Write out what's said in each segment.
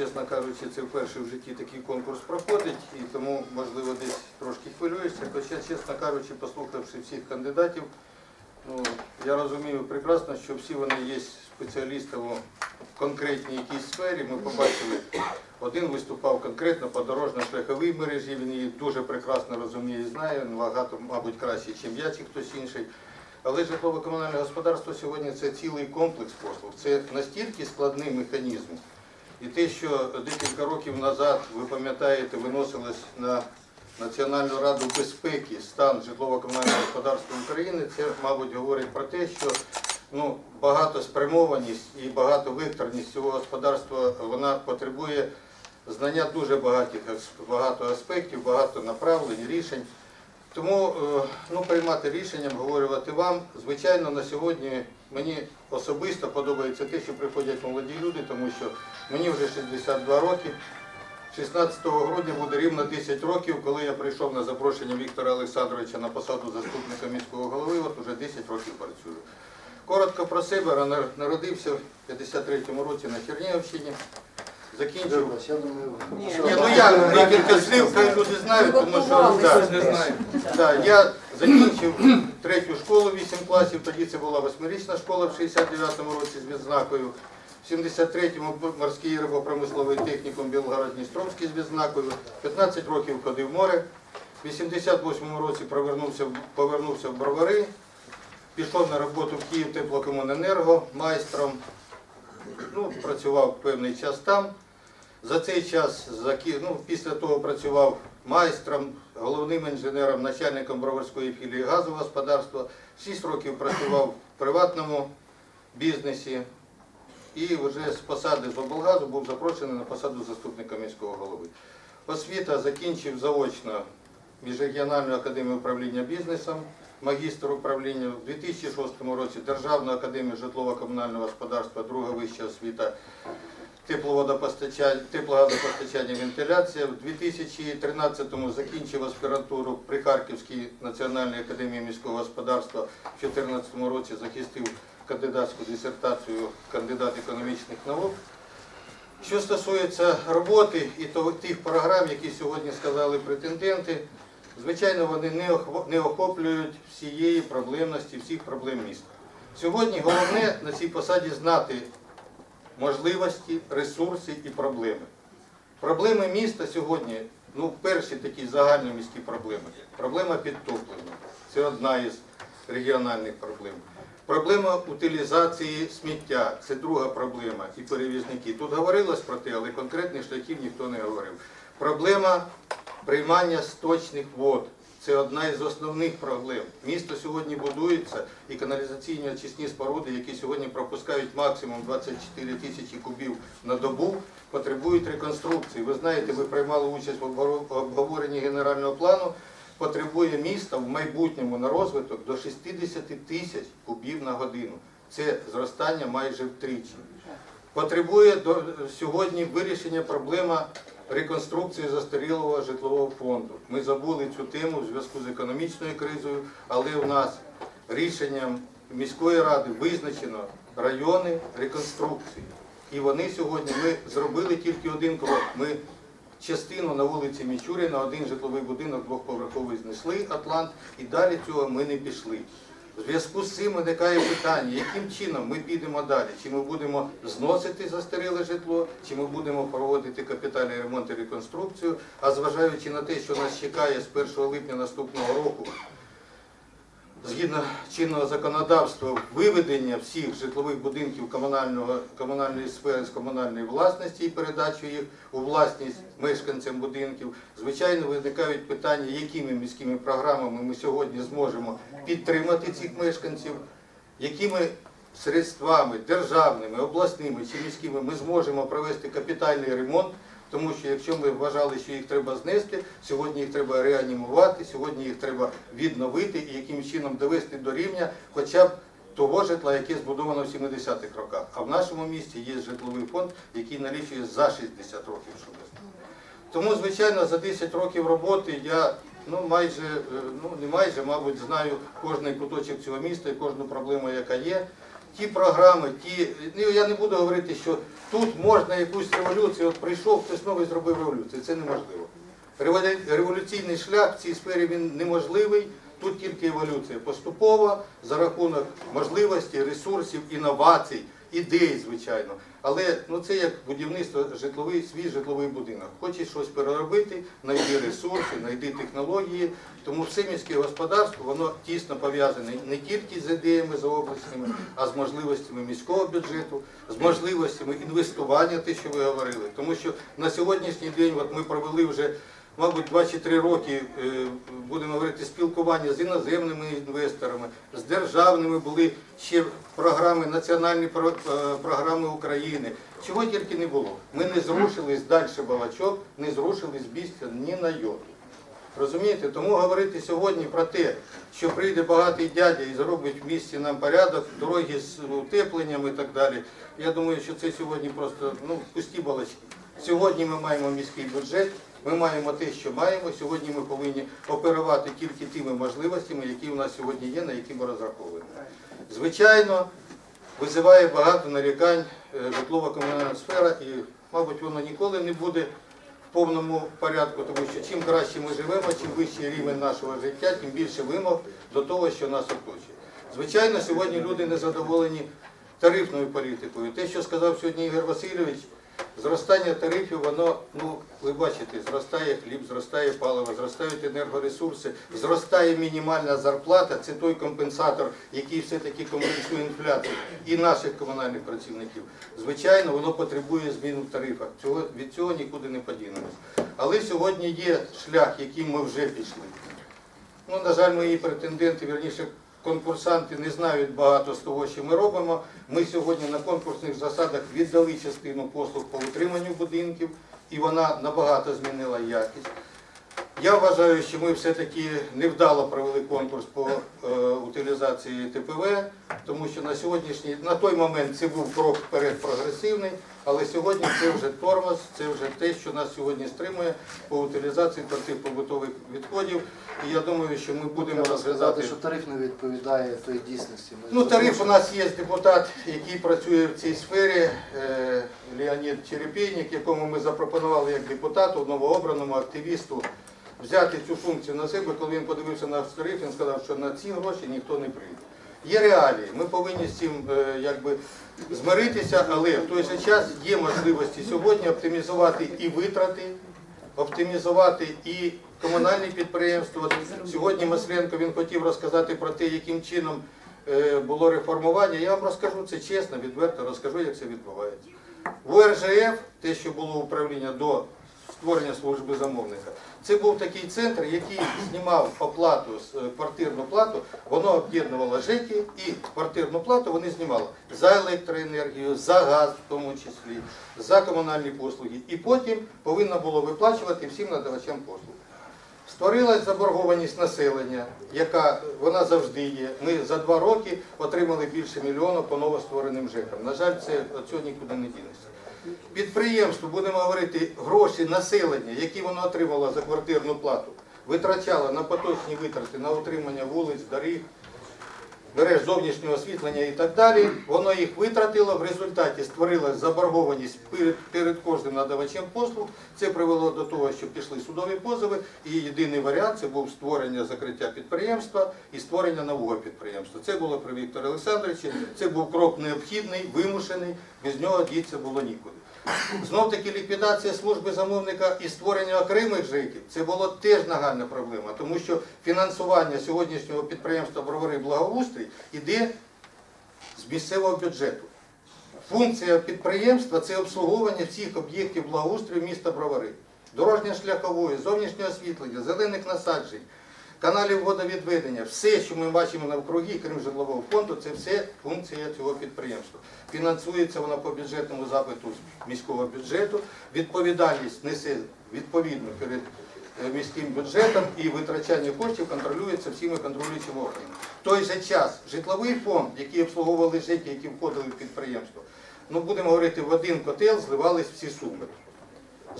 чесно кажучи, це вперше в житті такий конкурс проходить, і тому, можливо, десь трошки хвилююся. Хоча, чесно кажучи, послухавши всіх кандидатів, ну, я розумію прекрасно, що всі вони є спеціалістами в конкретній якійсь сфері. Ми побачили, один виступав конкретно по дорожньо-шляховій мережі, він її дуже прекрасно розуміє і знає, набагато, мабуть, краще, ніж я чи хтось інший. Але житлово-комунальне господарство сьогодні це цілий комплекс послуг. Це настільки складний механізм. І те, що декілька років назад, ви пам'ятаєте, виносилось на Національну раду безпеки стан житлово-комунального господарства України, це, мабуть, говорить про те, що ну, багатоспрямованість і багатовекторність цього господарства вона потребує знання дуже багатих, багато аспектів, багато направлень, рішень. Тому е, ну, приймати рішення, обговорювати вам. Звичайно, на сьогодні мені особисто подобається те, що приходять молоді люди, тому що мені вже 62 роки. 16 грудня буде рівно 10 років, коли я прийшов на запрошення Віктора Олександровича на посаду заступника міського голови, от уже 10 років працюю. Коротко про себе, народився в 53-му році на Чернігівщині, закінчив. Я думаю, ні, ну я декілька слів, хай люди знають, тому що да, не знаю. Да, я закінчив третю школу 8 класів, тоді це була восьмирічна школа в 69-му році з відзнакою. В 73-му морський рибопромисловий технікум Білгород-Дністровський з відзнакою. 15 років ходив в море. В 88-му році повернувся, повернувся в Бровари. Пішов на роботу в Київ теплокомуненерго майстром. Ну, працював певний час там. За цей час, ну, після того працював майстром, головним інженером, начальником Броварської філії газового господарства. Шість років працював в приватному бізнесі і вже з посади з облгазу був запрошений на посаду заступника міського голови. Освіта закінчив заочно Міжрегіональну академію управління бізнесом, магістр управління в 2006 році Державну академію житлово-комунального господарства, друга вища освіта тепловодопостачання, теплогазопостачання, вентиляція. В 2013-му закінчив аспірантуру при Харківській національній академії міського господарства. В 2014 році захистив кандидатську дисертацію кандидат економічних наук. Що стосується роботи і тих програм, які сьогодні сказали претенденти, звичайно, вони не охоплюють всієї проблемності, всіх проблем міста. Сьогодні головне на цій посаді знати можливості, ресурси і проблеми. Проблеми міста сьогодні, ну, перші такі загальноміські проблеми. Проблема підтоплення. Це одна із регіональних проблем. Проблема утилізації сміття це друга проблема і перевізники. Тут говорилось про те, але конкретних шляхів ніхто не говорив. Проблема приймання сточних вод. Це одна із основних проблем. Місто сьогодні будується і каналізаційні очисні споруди, які сьогодні пропускають максимум 24 тисячі кубів на добу, потребують реконструкції. Ви знаєте, ви приймали участь в обговоренні генерального плану. Потребує міста в майбутньому на розвиток до 60 тисяч кубів на годину. Це зростання майже втричі. Потребує до, сьогодні вирішення проблема реконструкції застарілого житлового фонду. Ми забули цю тему в зв'язку з економічною кризою, але у нас рішенням міської ради визначено райони реконструкції. І вони сьогодні ми зробили тільки один крок. Ми частину на вулиці Мічуріна, один житловий будинок двохповерховий знесли Атлант, і далі цього ми не пішли. В зв'язку з цим виникає питання, яким чином ми підемо далі? Чи ми будемо зносити застаріле житло, чи ми будемо проводити капітальний ремонт і реконструкцію, а зважаючи на те, що нас чекає з 1 липня наступного року, згідно чинного законодавства, виведення всіх житлових будинків комунальної сфери з комунальної власності і передачу їх у власність мешканцям будинків, звичайно, виникають питання, якими міськими програмами ми сьогодні зможемо підтримати цих мешканців, якими средствами державними, обласними чи міськими ми зможемо провести капітальний ремонт. Тому що якщо ми вважали, що їх треба знести, сьогодні їх треба реанімувати, сьогодні їх треба відновити і якимось чином довести до рівня хоча б того житла, яке збудовано в 70-х роках. А в нашому місті є житловий фонд, який налічує за 60 років. Щоб тому, звичайно, за 10 років роботи я ну майже, е, ну не майже, мабуть, знаю кожний куточок цього міста і кожну проблему, яка є. Ті програми, ті. Ну, я не буду говорити, що тут можна якусь революцію, от прийшов хтось новий зробив революцію. Це неможливо. Револю- Революційний шлях в цій сфері він неможливий. Тут тільки еволюція поступова за рахунок можливості, ресурсів, інновацій, ідей, звичайно. Але ну це як будівництво житловий, свій житловий будинок. Хочеш щось переробити, знайди ресурси, знайди технології. Тому все міське господарство воно тісно пов'язане не тільки з ідеями за обласними, а з можливостями міського бюджету, з можливостями інвестування, те, що ви говорили. Тому що на сьогоднішній день от ми провели вже мабуть, 2 чи 3 роки, е, будемо говорити, спілкування з іноземними інвесторами, з державними були ще програми, національні е, програми України. Чого тільки не було. Ми не зрушились далі балачок, не зрушились місця ні на йоту. Розумієте? Тому говорити сьогодні про те, що прийде багатий дядя і зробить в місті нам порядок, дороги з утепленням і так далі. Я думаю, що це сьогодні просто ну, пусті балачки. Сьогодні ми маємо міський бюджет, ми маємо те, що маємо. Сьогодні ми повинні оперувати тільки тими можливостями, які у нас сьогодні є, на які ми розраховуємо. Звичайно, визиває багато нарікань е, житлово-комунальна сфера, і, мабуть, воно ніколи не буде в повному порядку, тому що чим краще ми живемо, чим вищий рівень нашого життя, тим більше вимог до того, що нас оточує. Звичайно, сьогодні люди не задоволені тарифною політикою. Те, що сказав сьогодні Ігор Васильович, зростання тарифів, воно, ну, ви бачите, зростає хліб, зростає паливо, зростають енергоресурси, зростає мінімальна зарплата, це той компенсатор, який все-таки компенсує інфляцію і наших комунальних працівників. Звичайно, воно потребує змін в тарифах. Цього, від цього нікуди не подінемось. Але сьогодні є шлях, яким ми вже пішли. Ну, на жаль, мої претенденти, вірніше, конкурсанти не знають багато з того, що ми робимо. Ми сьогодні на конкурсних засадах віддали частину послуг по утриманню будинків, і вона набагато змінила якість. Я вважаю, що ми все-таки невдало провели конкурс по е, утилізації ТПВ, тому що на сьогоднішній, на той момент це був крок вперед прогресивний, але сьогодні це вже тормоз, це вже те, що нас сьогодні стримує по утилізації твердих побутових відходів. І я думаю, що ми будемо Треба розглядати. що тариф не відповідає той дійсності. Ми Ну, тариф у нас є депутат, який працює в цій сфері, е, Леонід Черепейник, якому ми запропонували як депутату, новообраному активісту, взяти цю функцію на себе. Коли він подивився на тариф, він сказав, що на ці гроші ніхто не прийде. Є реалії, ми повинні з цим е, якби змиритися, але в той же час є можливості сьогодні оптимізувати і витрати, оптимізувати і комунальні підприємства. Сьогодні Масленко він хотів розказати про те, яким чином е, було реформування. Я вам розкажу це чесно, відверто розкажу, як це відбувається. В ОРЖФ, те, що було управління до створення служби замовника, це був такий центр, який знімав оплату, е, квартирну плату, воно об'єднувало ЖЕКи і квартирну плату вони знімали за електроенергію, за газ в тому числі, за комунальні послуги. І потім повинно було виплачувати всім надавачам послуг. Створилась заборгованість населення, яка вона завжди є. Ми за два роки отримали більше мільйона по новоствореним ЖЕКам. На жаль, це цього нікуди не дінеться. Підприємство, будемо говорити, гроші населення, які воно отримало за квартирну плату, витрачало на поточні витрати, на утримання вулиць, доріг, мереж зовнішнього освітлення і так далі. Воно їх витратило, в результаті створила заборгованість перед, перед кожним надавачем послуг. Це привело до того, що пішли судові позови, і єдиний варіант це був створення закриття підприємства і створення нового підприємства. Це було при Вікторі Олександровичі, це був крок необхідний, вимушений, без нього діться було нікуди. Знов таки ліквідація служби замовника і створення окремих ЖЕКів це було теж нагальна проблема, тому що фінансування сьогоднішнього підприємства Бровари Благоустрій іде з місцевого бюджету. Функція підприємства це обслуговування всіх об'єктів благоустрою міста Бровари, дорожньо-шляхової, зовнішнього освітлення, зелених насаджень, каналів водовідведення, все, що ми бачимо навкруги, крім житлового фонду, це все функція цього підприємства. Фінансується вона по бюджетному запиту міського бюджету. Відповідальність несе відповідно перед е, міським бюджетом і витрачання коштів контролюється всіми контролюючими органами. В той же час житловий фонд, який обслуговували ЖЕКи, які входили в підприємство, ну будемо говорити, в один котел зливались всі суми.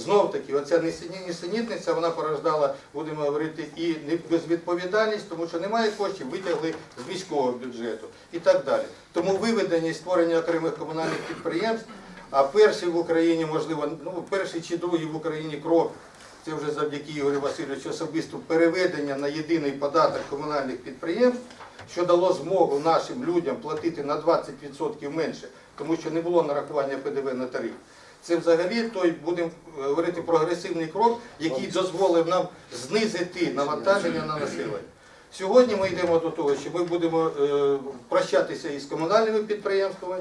Знов таки, оця несені- несенітниця, вона порождала, будемо говорити, і безвідповідальність, тому що немає коштів, витягли з міського бюджету і так далі. Тому виведення і створення окремих комунальних підприємств, а перший в Україні, можливо, ну перший чи другий в Україні крок, це вже завдяки Ігорю Васильовичу особисто переведення на єдиний податок комунальних підприємств, що дало змогу нашим людям платити на 20% менше, тому що не було нарахування ПДВ на тариф. Це взагалі той будемо е, говорити прогресивний крок, який дозволив нам знизити навантаження на населення. Сьогодні ми йдемо до того, що ми будемо е, прощатися із комунальними підприємствами.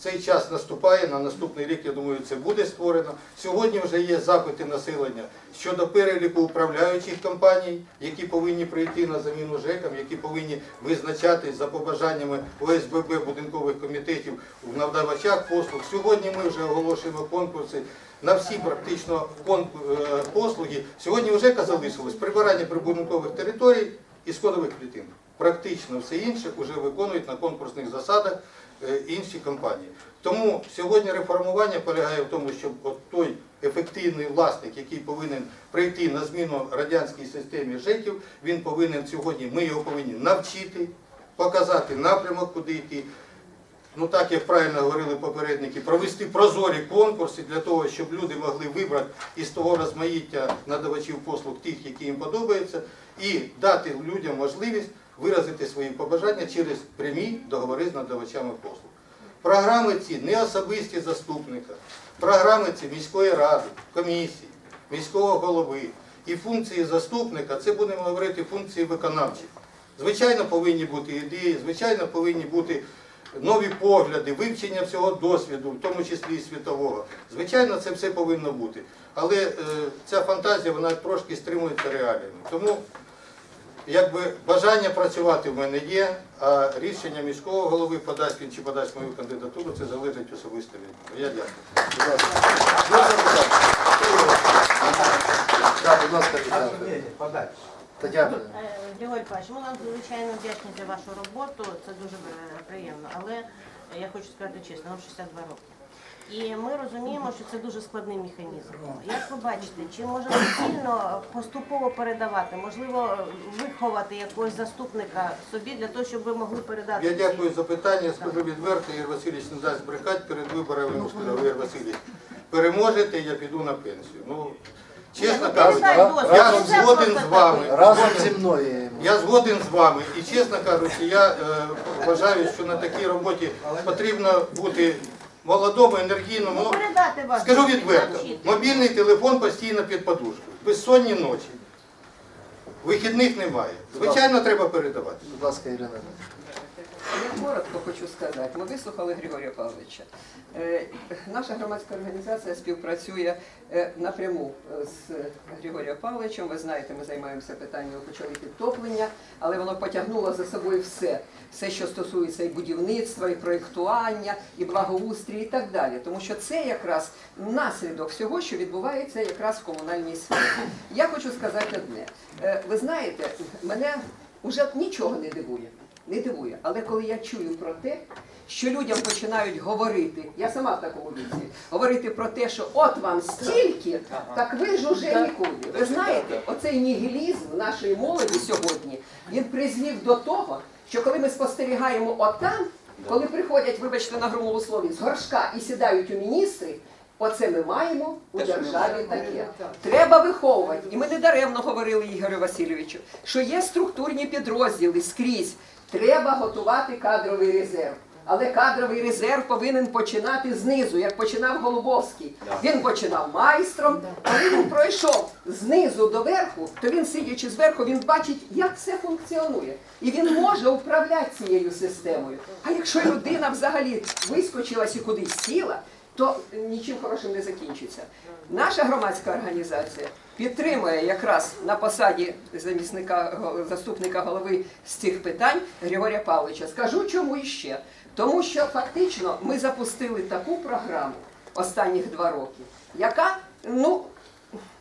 Цей час наступає, на наступний рік, я думаю, це буде створено. Сьогодні вже є запити населення щодо переліку управляючих компаній, які повинні прийти на заміну ЖЕКам, які повинні визначатись за побажаннями ОСББ будинкових комітетів в надавачах послуг. Сьогодні ми вже оголошуємо конкурси на всі практично е, послуги. Сьогодні вже залишилось прибирання прибудинкових територій і сходових клітин. Практично все інше вже виконують на конкурсних засадах інші компанії. Тому сьогодні реформування полягає в тому, щоб от той ефективний власник, який повинен прийти на зміну радянській системі ЖЕКів, він повинен сьогодні, ми його повинні навчити, показати напрямок, куди йти. Ну так як правильно говорили попередники, провести прозорі конкурси для того, щоб люди могли вибрати із того розмаїття надавачів послуг тих, які їм подобаються, і дати людям можливість виразити свої побажання через прямі договори з надавачами послуг. Програми ці не особисті заступника, програми ці міської ради, комісії, міського голови. І функції заступника це будемо говорити функції виконавчі. Звичайно, повинні бути ідеї, звичайно, повинні бути нові погляди, вивчення всього досвіду, в тому числі і світового. Звичайно, це все повинно бути. Але е, ця фантазія вона трошки стримується реаліями. Тому якби бажання працювати в мене є, а рішення міського голови подасть він чи подасть мою кандидатуру, це залежить особисто від мене. Я дякую. Будь ласка. Є запитання? Так, будь ласка, Тетяна. Тетяна. Григорій Павлович, ми вам звичайно вдячні за вашу роботу, це дуже е, приємно. Але я хочу сказати чесно, вам 62 роки. І ми розуміємо, що це дуже складний механізм. Як ви бачите, чи може доцільно поступово передавати, можливо, виховати якогось заступника собі для того, щоб ви могли передати? Я дякую за питання. Скажу відверто, Ігор Васильович не дасть брехати перед виборами. Йому сказав, Ігор Васильович, переможете, я піду на пенсію. Ну, чесно Ну, кажучи, я ну, згоден з вами. Разом зі мною я. Я згоден з вами. І чесно кажучи, я е, вважаю, що на такій роботі потрібно бути молодому, енергійному. Ну, скажу відверто, мобільний телефон постійно під подушкою. Безсонні ночі. Вихідних немає. Звичайно, треба передавати. Будь ласка, Ірина. Я коротко хочу сказати. Ми вислухали Григорія Павловича. Е, Наша громадська організація співпрацює е, напряму з Григорієм Павловичем. Ви знаєте, ми займаємося питанням почали підтоплення, але воно потягнуло за собою все. Все, що стосується і будівництва, і проєктування, і благоустрій, і так далі. Тому що це якраз наслідок всього, що відбувається якраз в комунальній сфері. Я хочу сказати одне. Е, Ви знаєте, мене вже нічого не дивує не дивує. Але коли я чую про те, що людям починають говорити, я сама в такому віці, говорити про те, що от вам стільки, так ви ж уже нікуди. Ви знаєте, оцей нігілізм нашої молоді сьогодні, він призвів до того, що коли ми спостерігаємо отам, коли приходять, вибачте на грубому слові, з горшка і сідають у міністри, оце ми маємо у державі таке. Треба виховувати. І ми не даремно говорили Ігорю Васильовичу, що є структурні підрозділи скрізь. Треба готувати кадровий резерв. Але кадровий резерв повинен починати знизу, як починав Голубовський. Він починав майстром, коли він пройшов знизу до верху, то він, сидячи зверху, він бачить, як все функціонує. І він може управляти цією системою. А якщо людина взагалі вискочилась і кудись сіла, то нічим хорошим не закінчиться. Наша громадська організація підтримує якраз на посаді замісника заступника голови з цих питань Григорія Павловича. Скажу чому іще. Тому що фактично ми запустили таку програму останніх два роки, яка ну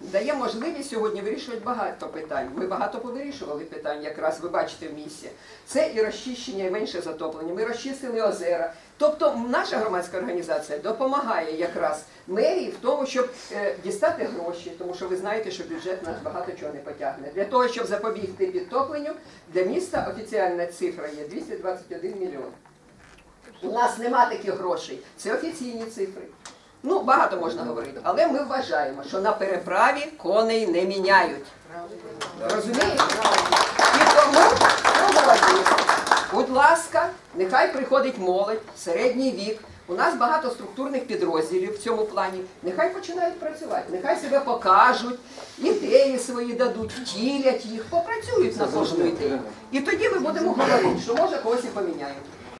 дає можливість сьогодні вирішувати багато питань. Ми багато повирішували питань, якраз ви бачите в місті. Це і розчищення, і менше затоплення. Ми розчистили озера. Тобто наша громадська організація допомагає якраз мерії в тому, щоб е, дістати гроші, тому що ви знаєте, що бюджет нас багато чого не потягне. Для того, щоб запобігти підтопленню, для міста офіціальна цифра є 221 мільйон. У нас нема таких грошей. Це офіційні цифри. Ну, багато можна говорити, але ми вважаємо, що на переправі коней не міняють. Розумієте? І тому, будь ласка, нехай приходить молодь, середній вік. У нас багато структурних підрозділів в цьому плані. Нехай починають працювати, нехай себе покажуть, ідеї свої дадуть, втілять їх, попрацюють на кожну ідею. І тоді ми будемо говорити, що може когось і поміняємо.